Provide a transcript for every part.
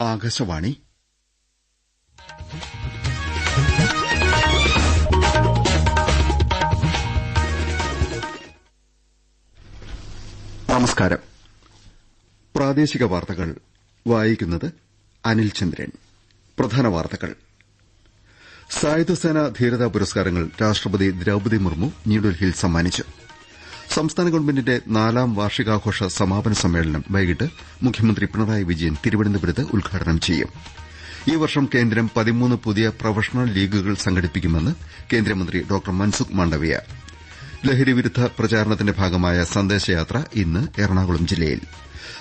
ആകാശവാണി. നമസ്കാരം. പ്രാദേശിക വാർത്തകൾ. വായിക്കുന്നത് അനിൽ ചന്ദ്രൻ. പ്രധാന വാർത്തകൾ. സായുധസേന ധീരതാ പുരസ്കാരങ്ങൾ രാഷ്ട്രപതി ദ്രൌപദി മുർമു ന്യൂഡൽഹിയിൽ സമ്മാനിച്ചു. സംസ്ഥാന ഗവൺമെന്റിന്റെ നാലാം വാർഷികാഘോഷ സമാപന സമ്മേളനം വൈകിട്ട് മുഖ്യമന്ത്രി പിണറായി വിജയൻ തിരുവനന്തപുരത്ത് ഉദ്ഘാടനം ചെയ്യും. ഈ വർഷം കേന്ദ്രം പതിമൂന്ന് പുതിയ പ്രൊഫഷണൽ ലീഗുകൾ സംഘടിപ്പിക്കുമെന്ന് കേന്ദ്രമന്ത്രി ഡോക്ടർ മൻസുഖ് മാണ്ഡവ്യ. ലഹരിവിരുദ്ധ പ്രചാരണത്തിന്റെ ഭാഗമായ സന്ദേശയാത്ര ഇന്ന് എറണാകുളം ജില്ലയിൽ.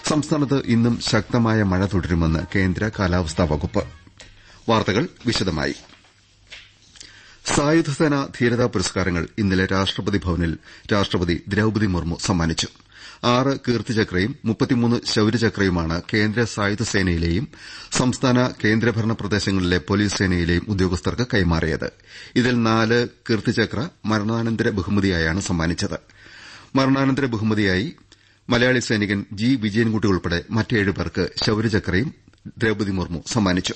സംസ്ഥാനത്ത് ഇന്നും ശക്തമായ മഴ തുടരുമെന്ന് കേന്ദ്ര കാലാവസ്ഥാ വകുപ്പ്. വാർത്തകൾ വിശദമായി. സായുധസേന ധീരതാ പുരസ്കാരങ്ങൾ ഇന്നലെ രാഷ്ട്രപതി ഭവനിൽ രാഷ്ട്രപതി ദ്രൌപതി മുർമു സമ്മാനിച്ചു. ആറ് കീർത്തിചക്രയും മുപ്പത്തിമൂന്ന് ശൌര്യചക്രയുമാണ് കേന്ദ്ര സായുധസേനയിലെയും സംസ്ഥാന കേന്ദ്രഭരണ പ്രദേശങ്ങളിലെ പോലീസ് സേനയിലെയും ഉദ്യോഗസ്ഥർക്ക് കൈമാറിയത്. ഇതിൽ നാല് കീർത്തിചക്ര മരണാനന്തര ബഹുമതിയായാണ് സമ്മാനിച്ചത്. മരണാനന്തര ബഹുമതിയായി മലയാളി സൈനികൻ ജി വിജയൻകുട്ടി ഉൾപ്പെടെ മറ്റേഴ് പേർക്ക് ശൌര്യചക്രയും ദ്രൌപതി മുർമു സമ്മാനിച്ചു.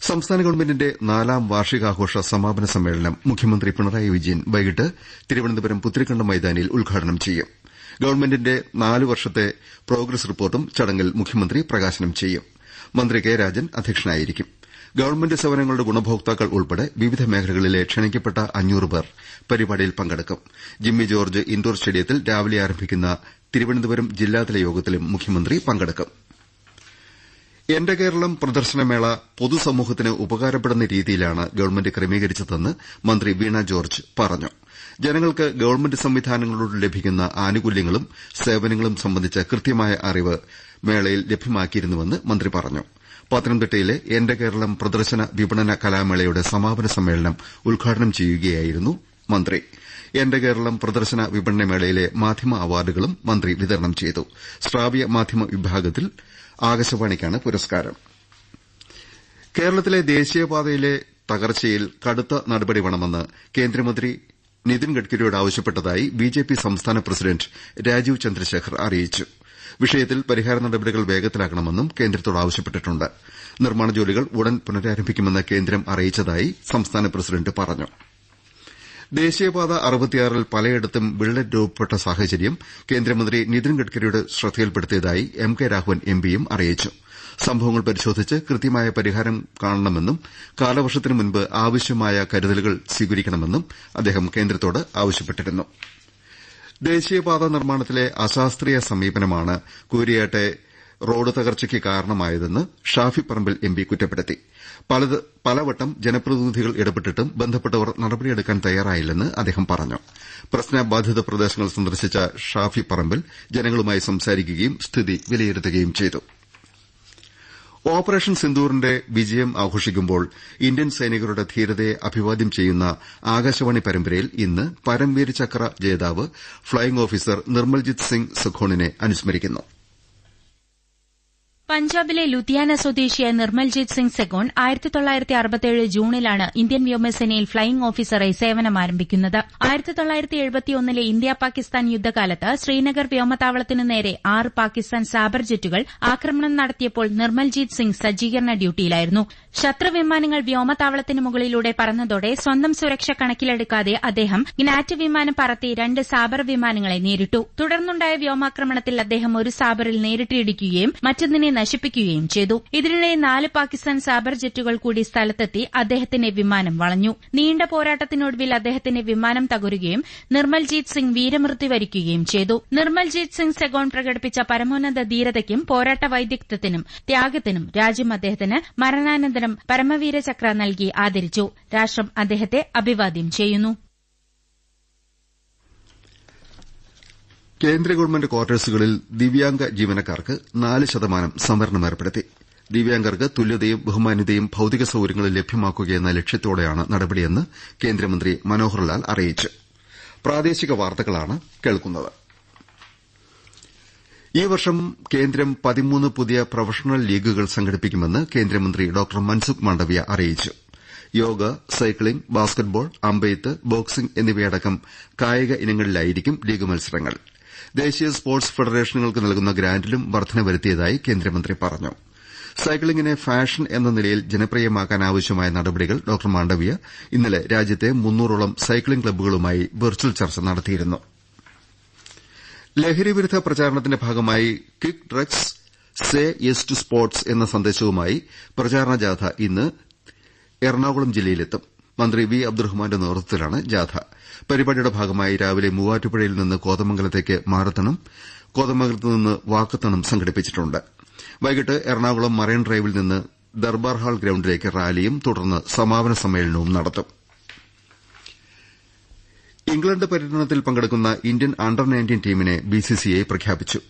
സംസ്ഥാന ഗവൺമെന്റിന്റെ നാലാം വാർഷികാഘോഷ സമാപന സമ്മേളനം മുഖ്യമന്ത്രി പിണറായി വിജയൻ വൈകിട്ട് തിരുവനന്തപുരം പുത്തരിക്കണ്ടം മൈതാനിയിൽ ഉദ്ഘാടനം ചെയ്യും. ഗവൺമെന്റിന്റെ നാലു വർഷത്തെ പ്രോഗ്രസ് റിപ്പോർട്ടും ചടങ്ങിൽ മുഖ്യമന്ത്രി പ്രകാശനം ചെയ്യും. മന്ത്രി കെ രാജൻ അധ്യക്ഷനായിരിക്കും. ഗവൺമെന്റ് സേവനങ്ങളുടെ ഗുണഭോക്താക്കൾ ഉൾപ്പെടെ വിവിധ മേഖലകളിലെ ക്ഷണിക്കപ്പെട്ട അഞ്ഞൂറ് പേർ പരിപാടിയിൽ പങ്കെടുക്കും. ജിമ്മി ജോർജ് ഇൻഡോർ സ്റ്റേഡിയത്തിൽ രാവിലെ ആരംഭിക്കുന്ന തിരുവനന്തപുരം ജില്ലാതല യോഗത്തിലും മുഖ്യമന്ത്രി പങ്കെടുക്കും. എന്റെ കേരളം പ്രദർശനമേള പൊതുസമൂഹത്തിന് ഉപകാരപ്പെടുന്ന രീതിയിലാണ് ഗവൺമെന്റ് ക്രമീകരിച്ചതെന്ന് മന്ത്രി വീണ ജോർജ് പറഞ്ഞു. ജനങ്ങൾക്ക് ഗവൺമെന്റ് സംവിധാനങ്ങളോട് ലഭിക്കുന്ന ആനുകൂല്യങ്ങളും സേവനങ്ങളും സംബന്ധിച്ച കൃത്യമായ അറിവ് മേളയിൽ ലഭ്യമാക്കിയിരുന്നുവെന്ന് മന്ത്രി പറഞ്ഞു. പത്തനംതിട്ടയിലെ എന്റെ കേരളം പ്രദർശന വിപണന കലാമേളയുടെ സമാപന സമ്മേളനം ഉദ്ഘാടനം ചെയ്യുകയായിരുന്നു മന്ത്രി. എന്റെ കേരളം പ്രദർശന വിപണന മേളയിലെ മാധ്യമ അവാർഡുകളും മന്ത്രി വിതരണം ചെയ്തു. ശ്രാവ്യ മാധ്യമ വിഭാഗത്തിൽ ആകാശവാണിക്കാണ് പുരസ്കാരം. കേരളത്തിലെ ദേശീയപാതയിലെ തകർച്ചയിൽ കടുത്ത നടപടി വേണമെന്ന് കേന്ദ്രമന്ത്രി നിതിൻ ഗഡ്കരിയോട് ആവശ്യപ്പെട്ടതായി ബിജെപി സംസ്ഥാന പ്രസിഡന്റ് രാജീവ് ചന്ദ്രശേഖർ അറിയിച്ചു. വിഷയത്തിൽ പരിഹാര നടപടികൾ വേഗത്തിലാക്കണമെന്നും കേന്ദ്രത്തോട് ആവശ്യപ്പെട്ടിട്ടുണ്ട്. നിർമ്മാണ ജോലികൾ ഉടൻ പുനരാരംഭിക്കുമെന്ന് കേന്ദ്രം അറിയിച്ചതായി സംസ്ഥാന പ്രസിഡന്റ് പറഞ്ഞു. ദേശീയപാത അറുപത്തിയാറിൽ പലയിടത്തും വിള്ളൽ രൂപപ്പെട്ട സാഹചര്യം കേന്ദ്രമന്ത്രി നിതിൻ ഗഡ്കരിയുടെ ശ്രദ്ധയിൽപ്പെടുത്തിയതായി എം കെ രാഘവൻ എംപിയും അറിയിച്ചു. സംഭവങ്ങൾ പരിശോധിച്ച് കൃത്യമായ പരിഹാരം കാണണമെന്നും കാലവർഷത്തിന് മുമ്പ് ആവശ്യമായ കരുതലുകൾ സ്വീകരിക്കണമെന്നും അദ്ദേഹം കേന്ദ്രത്തോട് ആവശ്യപ്പെട്ടിരുന്നു. ദേശീയപാത നിർമ്മാണത്തിലെ അശാസ്ത്രീയ സമീപനമാണ് കൂരിയാട്ടെ റോഡ് തകർച്ചയ്ക്ക് കാരണമായതെന്ന് ഷാഫി പറമ്പിൽ എംപി കുറ്റപ്പെടുത്തി. പലവട്ടം ജനപ്രതിനിധികൾ ഇടപെട്ടിട്ടും ബന്ധപ്പെട്ടവർ നടപടിയെടുക്കാൻ തയ്യാറായില്ലെന്ന് അദ്ദേഹം പറഞ്ഞു. പ്രശ്നബാധിത പ്രദേശങ്ങൾ സന്ദർശിച്ച ഷാഫി പറമ്പിൽ ജനങ്ങളുമായി സംസാരിക്കുകയും സ്ഥിതി വിലയിരുത്തുകയും ചെയ്തു. ഓപ്പറേഷൻ സിന്ദൂറിന്റെ വിജയം ആഘോഷിക്കുമ്പോൾ ഇന്ത്യൻ സൈനികരുടെ ധീരതയെ അഭിവാദ്യം ചെയ്യുന്ന ആകാശവാണി പരമ്പരയിൽ ഇന്ന് പരംവീർ ചക്ര ജേതാവ് ഫ്ളൈയിംഗ് ഓഫീസർ നിർമ്മൽജിത് സിംഗ് സുഖോണിനെ അനുസ്മരിക്കുന്നു. പഞ്ചാബിലെ ലുധിയാന സ്വദേശിയായ നിർമ്മൽജിത് സിംഗ് സെഗോൺ ആയിരത്തി തൊള്ളായിരത്തി അറുപത്തിയേഴ് ജൂണിലാണ് ഇന്ത്യൻ വ്യോമസേനയിൽ ഫ്ളൈയിംഗ് ഓഫീസറായി സേവനം ആരംഭിക്കുന്നത്. ആയിരത്തി തൊള്ളായിരത്തി എഴുപത്തിയൊന്നിലെ ഇന്ത്യ പാകിസ്ഥാൻ യുദ്ധകാലത്ത് ശ്രീനഗർ വ്യോമതാവളത്തിനു നേരെ ആറ് പാകിസ്ഥാൻ സാബർ ജെറ്റുകൾ ആക്രമണം നടത്തിയപ്പോൾ നിർമ്മൽജിത് സിംഗ് സജ്ജീകരണ ഡ്യൂട്ടിയിലായിരുന്നു. ശത്രുവിമാനങ്ങൾ വ്യോമതാവളത്തിന് മുകളിലൂടെ പറന്നതോടെ സ്വന്തം സുരക്ഷ കണക്കിലെടുക്കാതെ അദ്ദേഹം ഗ്നാറ്റ് വിമാനം പറത്തി രണ്ട് സാബർ വിമാനങ്ങളെ നേരിട്ടു. തുടർന്നുണ്ടായ വ്യോമാക്രമണത്തിൽ അദ്ദേഹം ഒരു സാബറിൽ നേരിട്ടിടിക്കുകയും മറ്റൊന്നിനെ നശിപ്പിക്കുകയും ചെയ്തു. ഇതിനിടെ നാല് പാകിസ്ഥാൻ സാബർ ജെറ്റുകൾ കൂടി സ്ഥലത്തെത്തി അദ്ദേഹത്തിന്റെ വിമാനം വളഞ്ഞു. നീണ്ട പോരാട്ടത്തിനൊടുവിൽ അദ്ദേഹത്തിന്റെ വിമാനം തകരുകയും നിർമ്മൽജീത് സിംഗ് വീരമൃത്യു വരിക്കുകയും ചെയ്തു. നിർമ്മൽജീത് സിംഗ് സെഗോൺ പ്രകടിപ്പിച്ച പരമോന്നത ധീരതയ്ക്കും പോരാട്ട വൈദഗ്ധ്യത്തിനും ത്യാഗത്തിനും രാജ്യം അദ്ദേഹത്തിന് മരണാനന്തരം പരമവീരചക്ര നൽകി ആദരിച്ചു. രാഷ്ട്രം അദ്ദേഹത്തെ അഭിവാദ്യം ചെയ്യുന്നു. കേന്ദ്ര ഗവൺമെന്റ് കാർട്ടേഴ്സുകളിൽ ദിവ്യാംഗ ജീവനക്കാർക്ക് നാല് ശതമാനം സംവരണം ഏർപ്പെടുത്തി. ദിവ്യാംഗർക്ക് തുല്യതയും ബഹുമാന്യതയും ഭൌതിക സൌകര്യങ്ങളും ലഭ്യമാക്കുകയെന്ന ലക്ഷ്യത്തോടെയാണ് നടപടിയെന്ന് കേന്ദ്രമന്ത്രി മനോഹർ ലാൽ അറിയിച്ചു ഈ വർഷം കേന്ദ്രം പതിമൂന്ന് പുതിയ പ്രൊഫഷണൽ ലീഗുകൾ സംഘടിപ്പിക്കുമെന്ന് കേന്ദ്രമന്ത്രി ഡോക്ടർ മൻസുഖ് മാണ്ഡവ്യ അറിയിച്ചു. യോഗ സൈക്ലിംഗ് ബാസ്ക്കറ്റ്ബോൾ അമ്പെയ്ത്ത് ബോക്സിംഗ് എന്നിവയടക്കം കായിക ഇനങ്ങളിലായിരിക്കും ലീഗ് മത്സരങ്ങൾ. ദേശീയ സ്പോർട്സ് ഫെഡറേഷനുകൾക്ക് നൽകുന്ന ഗ്രാന്റിലും വർധന വരുത്തിയതായി കേന്ദ്രമന്ത്രി പറഞ്ഞു. സൈക്ലിംഗിനെ ഫാഷൻ എന്ന നിലയിൽ ജനപ്രിയമാക്കാൻ ആവശ്യമായ നടപടികൾ ഡോക്ടർ മാണ്ഡവ്യ ഇന്നലെ രാജ്യത്തെ മുന്നൂറോളം സൈക്ലിംഗ് ക്ലബ്ബുകളുമായി വെർച്വൽ ചർച്ച നടത്തിയിരുന്നു. ലഹരിവിരുദ്ധ പ്രചാരണത്തിന്റെ ഭാഗമായി kick drugs say yes to sports എന്ന സന്ദേശവുമായി പ്രചാരണ ജാഥ ഇന്ന് എറണാകുളം ജില്ലയിലെത്തും. മന്ത്രി വി അബ്ദുറഹ്മാന്റെ നേതൃത്വത്തിലാണ് ജാഥ. പരിപാടിയുടെ ഭാഗമായി രാവിലെ മൂവാറ്റുപുഴയിൽ നിന്ന് കോതമംഗലത്തേക്ക് മാരത്തണും കോതമംഗലത്ത് നിന്ന് വാക്കത്തണും സംഘടിപ്പിച്ചിട്ടുണ്ട്. വൈകിട്ട് എറണാകുളം മറൈൻ ഡ്രൈവിൽ നിന്ന് ദർബാർ ഹാൾ ഗ്രൌണ്ടിലേക്ക് റാലിയും തുടർന്ന് സമാപന സമ്മേളനവും നടത്തും. ഇംഗ്ലണ്ട് പര്യടനത്തിൽ പങ്കെടുക്കുന്ന ഇന്ത്യൻ അണ്ടർ നയന്റീൻ ടീമിനെ ബിസിസിഐ പ്രഖ്യാപിച്ചു.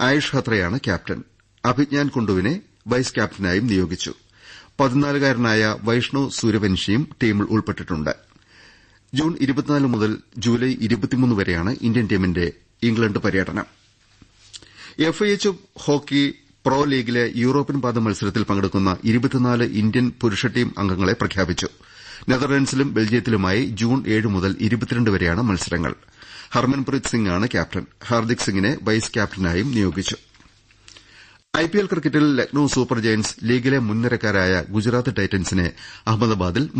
ആയുഷ് ഹത്രയാണ് ക്യാപ്റ്റൻ. അഭിജ്ഞാൻ കുണ്ടുവിനെ വൈസ് ക്യാപ്റ്റനായും നിയോഗിച്ചു. പതിനാലുകാരനായ വൈഷ്ണവ് സൂര്യവൻഷിയും ടീമിൽ ഉൾപ്പെട്ടിട്ടുണ്ട്. ജൂൺ മുതൽ ജൂലൈ വരെയാണ് ഇന്ത്യൻ ടീമിന്റെ ഇംഗ്ലണ്ട് പര്യടനം. F I H hockey pro ലീഗിലെ യൂറോപ്യൻ പാദ മത്സരത്തിൽ പങ്കെടുക്കുന്ന ഇന്ത്യൻ പുരുഷ ടീം അംഗങ്ങളെ പ്രഖ്യാപിച്ചു. നെതർലൻഡ്സിലും ബെൽജിയത്തിലുമായി ജൂൺ ഏഴ് മുതൽ വരെയാണ് മത്സരങ്ങൾ. ഹർമൻപ്രീത് സിംഗാണ് ക്യാപ്റ്റൻ. ഹാർദിക് സിംഗിനെ വൈസ് ക്യാപ്റ്റനായും നിയോഗിച്ചു. ഐപിഎൽ ക്രിക്കറ്റിൽ ലക്നൌ സൂപ്പർ ജയന്റ്സ് ലീഗിലെ മുൻനിരക്കാരായ ഗുജറാത്ത് ടൈറ്റൻസിനെ അഹമ്മദാബാദിൽ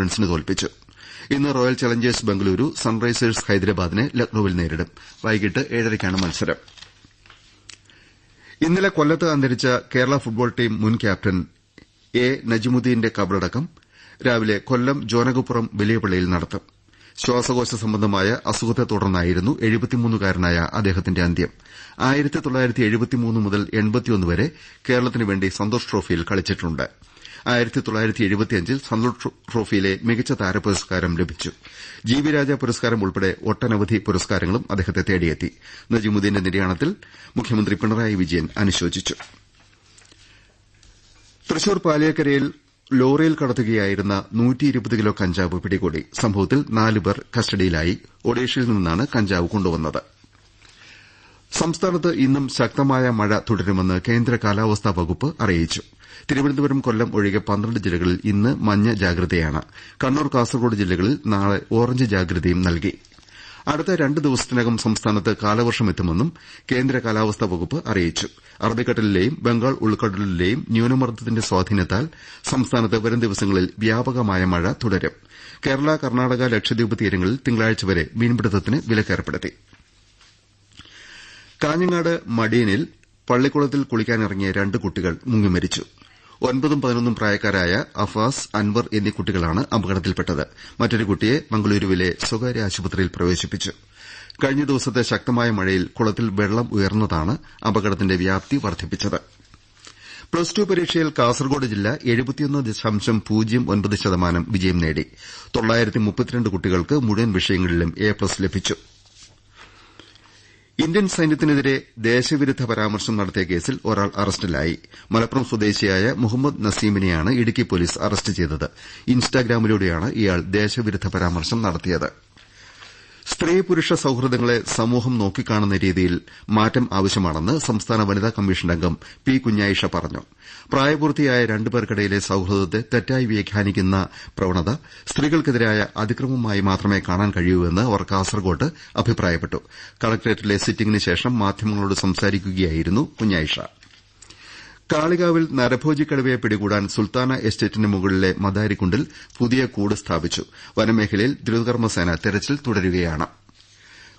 റൺസിന് തോൽപ്പിച്ചു. ഇന്ന് റോയൽ ചലഞ്ചേഴ്സ് ബംഗളൂരു സൺറൈസേഴ്സ് ഹൈദരാബാദിനെ ലക്നൌവിൽ നേരിടും. വൈകിട്ട് ഏഴരയ്ക്കാണ് മത്സരം. ഇന്നലെ കൊല്ലത്ത് അന്തരിച്ച കേരള ഫുട്ബോൾ ടീം മുൻ ക്യാപ്റ്റൻ എ. നജിമുദ്ദീന്റെ കബറടക്കം രാവിലെ കൊല്ലം ജോനകപ്പുറം വലിയപള്ളിയിൽ നടത്തും. ശ്വാസകോശ സംബന്ധമായ അസുഖത്തെ തുടർന്നായിരുന്നു എഴുപത്തിമൂന്നുകാരനായ അദ്ദേഹത്തിന്റെ അന്ത്യം. മുതൽ വരെ കേരളത്തിനുവേണ്ടി സന്തോഷ് ട്രോഫിയിൽ കളിച്ചിട്ടുണ്ട്. സന്തോഷ് ട്രോഫിയിലെ മികച്ച താരപുരസ്കാരം ലഭിച്ചു. ജി വി രാജ പുരസ്കാരം ഉൾപ്പെടെ ഒട്ടനവധി പുരസ്കാരങ്ങളും അദ്ദേഹത്തെ തേടിയെത്തി. നജിമുദ്ദീന്റെ നിര്യാണത്തിൽ മുഖ്യമന്ത്രി പിണറായി വിജയൻ അനുശോചിച്ചു. തൃശൂർ പാലിയക്കരയിൽ ലോറിയിൽ കടത്തുകയായിരുന്ന കിലോ കഞ്ചാവ് പിടികൂടി. സംഭവത്തിൽ നാലുപേർ കസ്റ്റഡിയിലായി. ഒഡീഷയിൽ നിന്നാണ് കഞ്ചാവ് കൊണ്ടുവന്നത്. സംസ്ഥാനത്ത് ഇന്നും ശക്തമായ മഴ തുടരുമെന്ന് കേന്ദ്ര കാലാവസ്ഥാ വകുപ്പ് അറിയിച്ചു. തിരുവനന്തപുരം കൊല്ലം ഒഴികെ പന്ത്രണ്ട് ജില്ലകളിൽ ഇന്ന് മഞ്ഞ ജാഗ്രതയാണ്. കണ്ണൂർ കാസർകോട് ജില്ലകളിൽ നാളെ ഓറഞ്ച് ജാഗ്രതയും നൽകി. അടുത്ത രണ്ട് ദിവസത്തിനകം സംസ്ഥാനത്ത് കാലവർഷം എത്തുമെന്നും കേന്ദ്ര കാലാവസ്ഥാ വകുപ്പ് അറിയിച്ചു. അറബിക്കടലിലെയും ബംഗാൾ ഉൾക്കടലിലെയും ന്യൂനമർദ്ദത്തിന്റെ സ്വാധീനത്താൽ സംസ്ഥാനത്ത് വരും ദിവസങ്ങളിൽ വ്യാപകമായ മഴ തുടരും. കേരള കർണാടക ലക്ഷദ്വീപ് തീരങ്ങളിൽ തിങ്കളാഴ്ച വരെ മീൻപിടുത്തത്തിന് വിലക്കേർപ്പെടുത്തി. കാഞ്ഞങ്ങാട് മടിയനിൽ പള്ളിക്കുളത്തിൽ കുളിക്കാനിറങ്ങിയ രണ്ട് കുട്ടികൾ മുങ്ങിമരിച്ചു ഒൻപതും പതിനൊന്നും പ്രായക്കാരായ അഫാസ് അൻവർ എന്നീ കുട്ടികളാണ് അപകടത്തിൽപ്പെട്ടത്. മറ്റൊരു കുട്ടിയെ മംഗളൂരുവിലെ സ്വകാര്യ ആശുപത്രിയിൽ പ്രവേശിപ്പിച്ചു. കഴിഞ്ഞ ദിവസത്തെ ശക്തമായ മഴയിൽ കുളത്തിൽ വെള്ളം ഉയർന്നതാണ് അപകടത്തിന്റെ വ്യാപ്തി വർദ്ധിപ്പിച്ചത്. പ്ലസ് ടു പരീക്ഷയിൽ കാസർകോട് ജില്ല എഴുപത്തിയൊന്ന് ദശാംശം പൂജ്യം ഒൻപത് ശതമാനം വിജയം നേടി. കുട്ടികൾക്ക് മുഴുവൻ വിഷയങ്ങളിലും എ പ്ലസ് ലഭിച്ചു. ഇന്ത്യൻ സൈന്യത്തിനെതിരെ ദേശവിരുദ്ധ പരാമർശം നടത്തിയ കേസിൽ ഒരാൾ അറസ്റ്റിലായി. മലപ്പുറം സ്വദേശിയായ മുഹമ്മദ് നസീമിനെയാണ് ഇടുക്കി പോലീസ് അറസ്റ്റ് ചെയ്തത്. ഇൻസ്റ്റാഗ്രാമിലൂടെയാണ് ഇയാൾ ദേശവിരുദ്ധ പരാമർശം നടത്തിയത്. സ്ത്രീ പുരുഷ സൌഹൃദങ്ങളെ സമൂഹം നോക്കിക്കാണുന്ന രീതിയിൽ മാറ്റം ആവശ്യമാണെന്ന് സംസ്ഥാന വനിതാ കമ്മീഷൻ അംഗം പി കുഞ്ഞായിഷ പറഞ്ഞു. പ്രായപൂർത്തിയായ രണ്ടുപേർക്കിടയിലെ സൌഹൃദത്തെ തെറ്റായി വ്യാഖ്യാനിക്കുന്ന പ്രവണത സ്ത്രീകൾക്കെതിരായ അതിക്രമമായി മാത്രമേ കാണാൻ കഴിയൂവെന്ന് അവർ കാസർകോട്ട് അഭിപ്രായപ്പെട്ടു. കളക്ടറേറ്റിലെ സിറ്റിംഗിന് ശേഷം മാധ്യമങ്ങളോട് സംസാരിക്കുകയായിരുന്നു കുഞ്ഞായിഷ. കാളികാവിൽ നരഭോജി കടുവയെ പിടികൂടാൻ സുൽത്താന എസ്റ്റേറ്റിന് മുകളിലെ മദാരിക്കുണ്ടിൽ പുതിയ കൂട് സ്ഥാപിച്ചു. വനമേഖലയിൽ ദ്രുതകർമ്മസേന തെരച്ചിൽ തുടരുകയാണ്.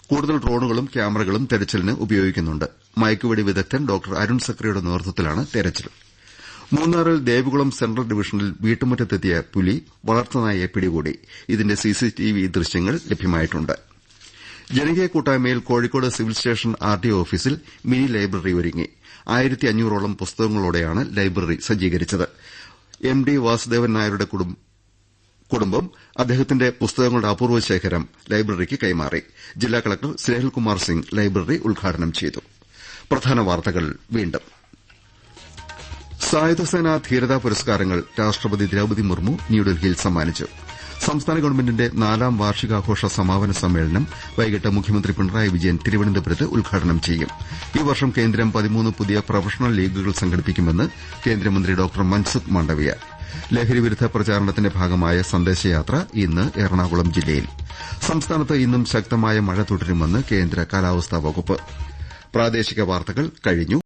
കൂടുതൽ ഡ്രോണുകളും ക്യാമറകളും തെരച്ചിലിന് ഉപയോഗിക്കുന്നുണ്ട്. മയക്കുവെടി വിദഗ്ധൻ ഡോക്ടർ അരുൺ സക്രിയുടെ നേതൃത്വത്തിലാണ് തെരച്ചിൽ. മൂന്നാറിൽ ദേവികുളം സെൻട്രൽ ഡിവിഷനിൽ വീട്ടുമുറ്റത്തെത്തിയ പുലി വളർത്തുനായയെ പിടികൂടി. ഇതിന്റെ സിസിടിവി ദൃശ്യങ്ങൾ ലഭ്യമായിട്ടുണ്ട്. ജനകീയ കൂട്ടായ്മയിൽ Kozhikode civil station RTO office mini library ഒരുങ്ങി. ആയിരത്തി അഞ്ഞൂറോളം പുസ്തകങ്ങളോടെയാണ് ലൈബ്രറി സജ്ജീകരിച്ചത്. എം ഡി വാസുദേവൻ നായരുടെ കുടുംബം അദ്ദേഹത്തിന്റെ പുസ്തകങ്ങളുടെ അപൂർവ ശേഖരം ലൈബ്രറിക്ക് കൈമാറി. ജില്ലാ കളക്ടർ സ്നേഹിൽകുമാർ സിംഗ് ലൈബ്രറി ഉദ്ഘാടനം ചെയ്തു. സായുധസേനാ ധീരതാ പുരസ്കാരങ്ങൾ രാഷ്ട്രപതി ദ്രൌപതി മുർമു ന്യൂഡൽഹിയിൽ സമ്മാനിച്ചു. സംസ്ഥാന ഗവൺമെന്റിന്റെ നാലാം വാർഷികാഘോഷ സമാപന സമ്മേളനം വൈകിട്ട് മുഖ്യമന്ത്രി പിണറായി വിജയൻ തിരുവനന്തപുരത്ത് ഉദ്ഘാടനം ചെയ്യും. ഈ വർഷം കേന്ദ്രം പതിമൂന്ന് പുതിയ പ്രൊഫഷണൽ ലീഗുകൾ സംഘടിപ്പിക്കുമെന്ന് കേന്ദ്രമന്ത്രി ഡോക്ടർ മൻസുഖ് മാണ്ഡവ്യ. ലഹരിവിരുദ്ധ പ്രചാരണത്തിന്റെ ഭാഗമായ സന്ദേശയാത്ര ഇന്ന് എറണാകുളം ജില്ലയിൽ. സംസ്ഥാനത്ത് ഇന്നും ശക്തമായ മഴ തുടരുമെന്ന് കേന്ദ്ര കാലാവസ്ഥാ വകുപ്പ്.